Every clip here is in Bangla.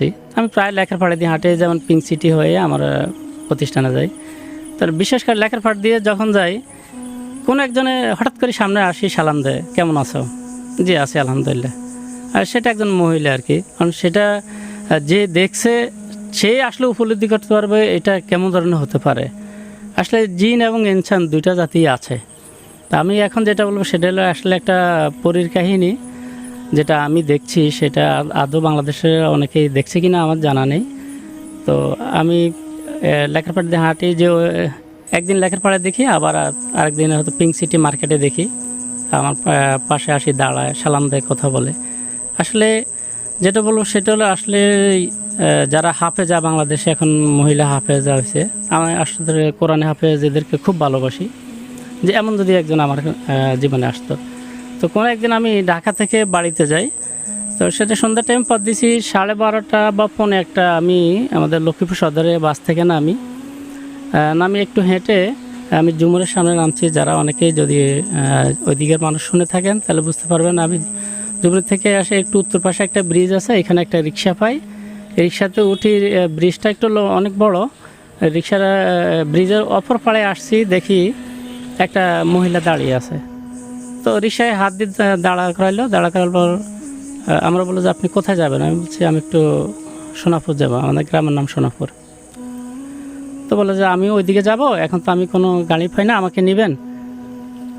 আছি। আমি প্রায় লেখার ফাড়ে দিয়ে হাঁটে, যেমন পিঙ্ক সিটি হয়ে আমার প্রতিষ্ঠানে যাই। তো বিশেষ করে লেখার ফাড় দিয়ে যখন যাই, কোনো একজনে হঠাৎ করে সামনে আসি, সালাম দেয়, কেমন আছো? জি, আছি, আলহামদুলিল্লাহ। আর সেটা একজন মহিলা আর কি কারণ সেটা যে দেখছে, সে আসলে উপলব্ধি করতে পারবে, এটা কেমন ধরনের হতে পারে। আসলে জিন এবং ইনসান দুইটা জাতি আছে। তা আমি এখন যেটা বলব, সেটা হলো আসলে একটা পরীর কাহিনী। যেটা আমি দেখছি, সেটা আদৌ বাংলাদেশে অনেকেই দেখছে কিনা আমার জানা নেই। তো আমি লেখার দিয়ে হাঁটি, যে, একদিন লেখার পাড়ে দেখি, আবার আর- আরেকদিন হয়তো পিঙ্ক সিটি মার্কেটে দেখি। আমার পাশে আসি, দাঁড়ায়, সালাম দেয়, কথা বলে। আসলে যেটা বলব, সেটা হলো আসলে যারা হাফেজা বাংলাদেশে, এখন মহিলা হাফেজা হয়েছে, আমি আসলে কোরআনে হাফেজ এদেরকে খুব ভালোবাসি। যে, এমন যদি একজন আমার জীবনে আসতো। তো কোনো একদিন আমি ঢাকা থেকে বাড়িতে যাই। তো সেটা সন্ধ্যা টাইম পর দিছি, সাড়ে বারোটা বা পৌনে একটা আমি আমাদের লক্ষ্মীপুর সদরে বাস থেকে নামি। নামি একটু হেঁটে, আমি জুমুরের সামনে নামছি। যারা অনেকেই যদি ওই দিকের মানুষ শুনে থাকেন, তাহলে বুঝতে পারবেন আমি জুমুর থেকে আসে একটু উত্তর পাশে একটা ব্রিজ আছে, এখানে একটা রিক্সা পাই। রিক্সাতে উঠি ব্রিজটা একটু অনেক বড়। রিক্সার ব্রিজের অপর পাড়ে আসছি, দেখি একটা মহিলা দাঁড়িয়ে আছে। তো রিক্সায় হাত দিয়ে দাঁড়া করাইলো। দাঁড়া করার পর আমরা বলল যে, আপনি কোথায় যাবেন? আমি বলছি, আমি একটু সোনাপুর যাব। আমাদের গ্রামের নাম সোনাপুর। তো বলে যে আমি ওইদিকে যাব। এখন তো আমি কোনো গাড়ি পাই না, আমাকে নেবেন।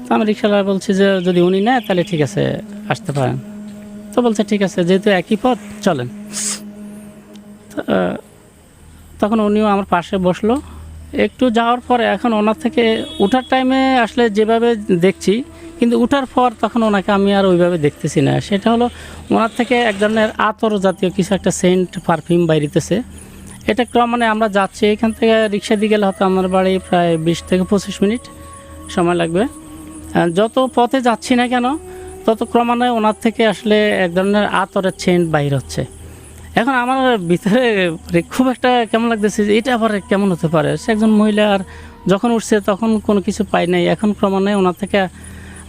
তো আমি রিক্সাওয়ালা বলছি যে, যদি উনি নেয়, তাহলে ঠিক আছে, আসতে পারেন। তো বলছে, ঠিক আছে, যেহেতু একই পথ, চলেন। তখন উনিও আমার পাশে বসল। একটু যাওয়ার পরে এখন ওনার থেকে ওঠার টাইমে আসলে যেভাবে দেখছি, কিন্তু উঠার পর তখন ওনাকে আমি আর ওইভাবে দেখতেছি না। সেটা হলো ওনার থেকে এক ধরনের আতর জাতীয় কিছু একটা সেন্ট পারফিউম বাইরিতেছে। এটা ক্রমান্বয়ে আমরা যাচ্ছি, এখান থেকে রিক্সা দিয়ে গেলে হয়তো আমার বাড়ি প্রায় বিশ থেকে পঁচিশ মিনিট সময় লাগবে। যত পথে যাচ্ছি না কেন, তত ক্রমান্বয়ে ওনার থেকে আসলে এক ধরনের আতরের সেন্ট বাইর হচ্ছে। এখন আমার ভিতরে খুব একটা কেমন লাগতেছে যে এটা আবার কেমন হতে পারে? সে একজন মহিলা আর যখন উঠছে তখন কোনো কিছু পাই নাই। এখন ক্রমান্বয়ে ওনার থেকে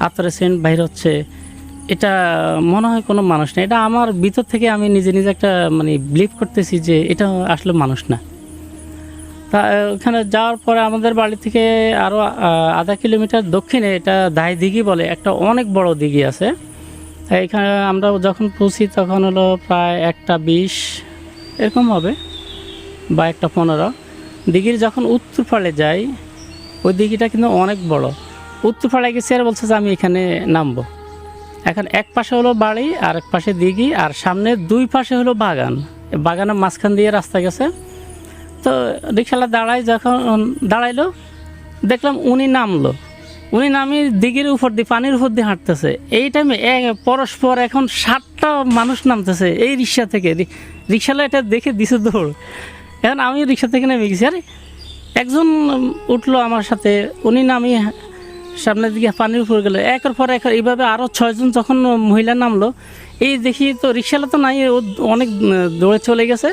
আতরের সেন্ট বাইর হচ্ছে। এটা মনে হয় কোনো মানুষ না। এটা আমার ভিতর থেকে আমি নিজে নিজে একটা মানে বিলিভ করতেছি যে এটা আসলে মানুষ না। তা ওখানে যাওয়ার পরে আমাদের বাড়ি থেকে আরও আধা কিলোমিটার দক্ষিণে এটা দায় দিঘি বলে একটা অনেক বড় দিঘি আছে। তা এখানে আমরা যখন পৌঁছি তখন হলো প্রায় একটা বিশ, এরকম হবে, বা একটা পনেরো। দিঘির যখন উত্তর ফালে যাই, ওই দিঘিটা কিন্তু অনেক বড়। উত্তর ফালে গেছি আর বলছে যে আমি এখানে নামবো। এখন এক পাশে হলো বাড়ি, আর এক পাশে দিঘি, আর সামনে দুই পাশে হলো বাগান। বাগানের মাঝখান দিয়ে রাস্তা গেছে। তো রিক্সালা দাঁড়ায় যখন, দাঁড়াইলো, দেখলাম উনি নামলো। উনি নামি দিঘির উপর দিয়ে, পানির উপর দিয়ে হাঁটতেছে। এই টাইমে পরস্পর এখন সাতটা মানুষ নামতেছে এই রিক্সা থেকে। রিক্সালা এটা দেখে দিছে দৌড়। এখন আমি রিক্সা থেকে নেমে গেছি। আরে, একজন উঠল আমার সাথে। উনি নামি সামনের দিকে পানির উপর গেলো। একের পর এক, এইভাবে আরও ছয়জন যখন মহিলা নামলো, এই দেখি তো রিক্সালা তো নাই, ও অনেক দৌড়ে চলে গেছে।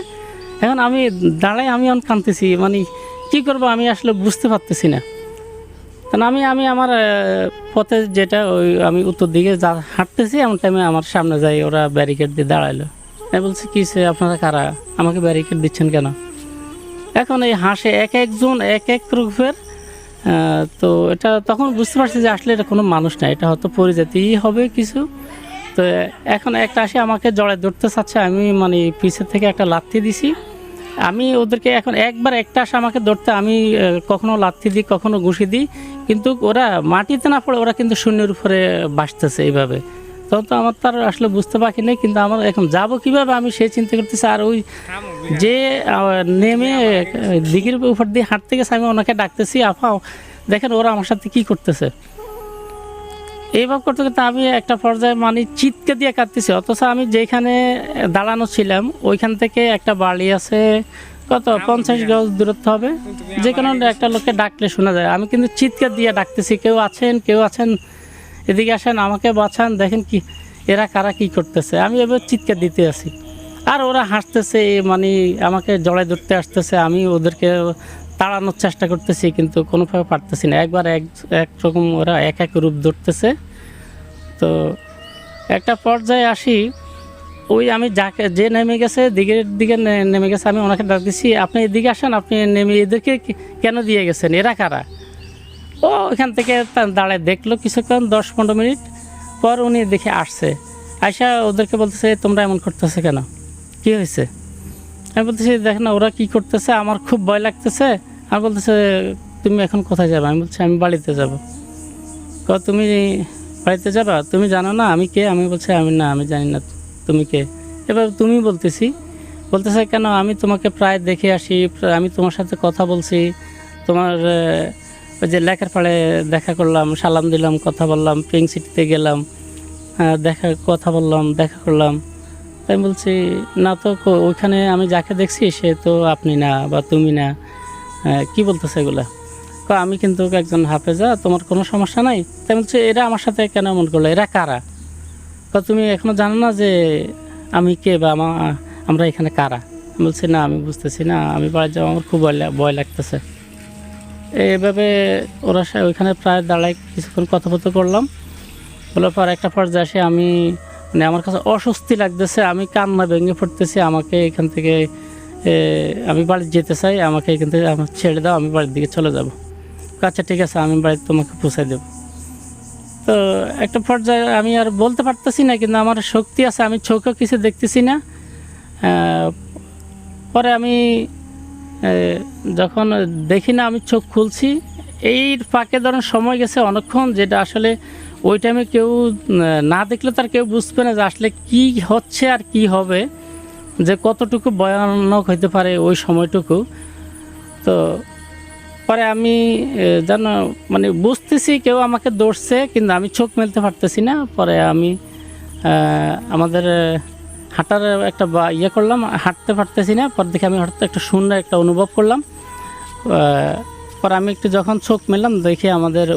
এখন আমি দাঁড়াই আমি অনেক কাঁদতেছি। মানে কী করব, আমি আসলে বুঝতে পারতেছি না। কারণ আমি আমি আমার পথে যেটা ওই আমি উত্তর দিকে যা হাঁটতেছি, এমন টাইমে আমার সামনে যাই, ওরা ব্যারিকেড দিয়ে দাঁড়াইলো। আমি বলছি, কী সে, আপনারা কারা? আমাকে ব্যারিকেড দিচ্ছেন কেন? এখন এই হাঁসে এক একজন, এক এক রূপের তো এটা তখন বুঝতে পারছি যে আসলে এটা কোনো মানুষ না, এটা হয়তো পরিজাতিই হবে কিছু। তো এখন একটা আসে আমাকে জড়ায় ধরতে চাচ্ছে, আমি মানে পিছের থেকে একটা লাথি দিছি। আমি ওদেরকে এখন একবার একটা আসে আমাকে ধরতে, আমি কখনো লাথি দিই, কখনো ঘুষি দিই কিন্তু ওরা মাটিতে না পড়ে, ওরা কিন্তু শূন্যের উপরে বাসতেছে এইভাবে। তখন তো আমার তার আসলে বুঝতে বাকি নেই, কিন্তু আমার এখন যাব কীভাবে আমি সেই চিন্তা করতেছি। আর ওই যে নেমে দিঘির উপর দিয়ে হাঁটতে গেছে, আমি ওনাকে ডাকতেছি আফাও দেখেন ওরা আমার সাথে কি করতেছে? এইভাবে করতে করতে আমি একটা পর্যায়ে মানে চিৎকে দিয়ে কাঁদতেছি। অথচ আমি যেখানে দাঁড়ানো ছিলাম, ওইখান থেকে একটা বাড়ি আছে কত? পঞ্চাশ গজ দূরত্ব হবে। যে কোনো একটা লোককে ডাকলে শোনা যায়। আমি কিন্তু চিৎকার দিয়ে ডাকতেছি কেউ আছেন কেউ আছেন এদিকে আসেন আমাকে বাঁচান দেখেন কি এরা কারা কি করতেছে। আমি এবার চিৎকার দিতে আছি। আর ওরা হাসতেছে মানে আমাকে জড়াই ধরতে আসতেছে। আমি ওদেরকে তাড়ানোর চেষ্টা করতেছি কিন্তু কোনোভাবে পারতেছি না। একবার এক একরকম ওরা এক এক রূপ ধরতেছে। তো একটা পর্যায়ে আসি ওই আমি যাকে যে নেমে গেছে দিকের দিকে নেমে গেছে, আমি ওনাকে ডাক দিচ্ছি আপনি এদিকে আসেন, আপনি নেমে এদেরকে কেন দিয়ে গেছেন? এরা কারা? ও ওইখান থেকে দাঁড়ায় দেখল কিছুক্ষণ, দশ পনেরো মিনিট পর উনি দেখে আসছে। আয়সা ওদেরকে বলতেছে তোমরা এমন করতেছে কেন? কি হয়েছে? আমি বলতেছি দেখ না, ওরা কি করতেছে? আমার খুব ভয় লাগতেছে। আর বলতেছে, তুমি এখন কোথায় যাবে? আমি বলছি, আমি বাড়িতে যাব। তুমি বাড়িতে যাবা? তুমি জানো না, আমি কে? আমি বলছি, আমি না, আমি জানি না। তুমি কে? এবার তুমি বলতেছি। বলতেছে, কেন? আমি তোমাকে প্রায় দেখে আসি আমি তোমার সাথে কথা বলছি। তোমার ওই যে লেখার পাড়ে দেখা করলাম, সালাম দিলাম, কথা বললাম পিঙ্ক সিটিতে গেলাম দেখা, কথা বললাম, দেখা করলাম। তাই বলছি, না তো ওইখানে আমি যাকে দেখছি, সে তো আপনি না বা তুমি না। কি বলতেছে এগুলা? আমি কিন্তু একজন হাফেজা, তোমার কোনো সমস্যা নাই? তাই বলছে, এরা আমার সাথে কেন এমন করল? এরা কারা? কয়, তুমি এখনও জানো না যে আমি কে বা আমা আমরা এখানে কারা? বলছি না আমি বুঝতেছি না। আমি বাড়ি যাব আমার খুব ভয় লাগতেছে। এইভাবে ওরা ওইখানে প্রায় দাঁড়ায় কিছুক্ষণ কথোপকথন করলাম। বলার পর একটা পর্যায়ে আসে আমি মানে আমার কাছে অস্বস্তি লাগতেছে। আমি কান্না ভেঙে পড়তেছি। আমাকে এখান থেকে আমি বাড়ি যেতে চাই। আমাকে এখান থেকে আমার ছেড়ে দাও। আমি বাড়ির দিকে চলে যাব। আচ্ছা ঠিক আছে। আমি বাড়িতে তোমাকে পৌঁছাই দেবো। তো একটা পর্যায়ে আমি আর বলতে পারতেছি না, কিন্তু আমার শক্তি আছে, আমি চোখেও কিছু দেখতেছি না। পরে আমি যখন দেখি না, আমি চোখ খুলছি। এই ফাঁকে ধরুন সময় গেছে অনেকক্ষণ, যেটা আসলে ওই টাইমে কেউ না দেখলে তার কেউ বুঝবে না যে আসলে কি হচ্ছে আর কি হবে, যে কতটুকু ভয়ানক হইতে পারে ওই সময়টুকু। তো পরে আমি যেন মানে বুঝতেছি কেউ আমাকে দৌড়ছে কিন্তু আমি চোখ মেলতে পারতেছি না। পরে আমি আমাদের হাঁটার একটা বা ইয়ে করলাম, হাঁটতে পারতেছি না। পর দেখে আমি হঠাৎ একটা শূন্য একটা অনুভব করলাম। পর আমি একটু যখন চোখ মেললাম, দেখি আমাদের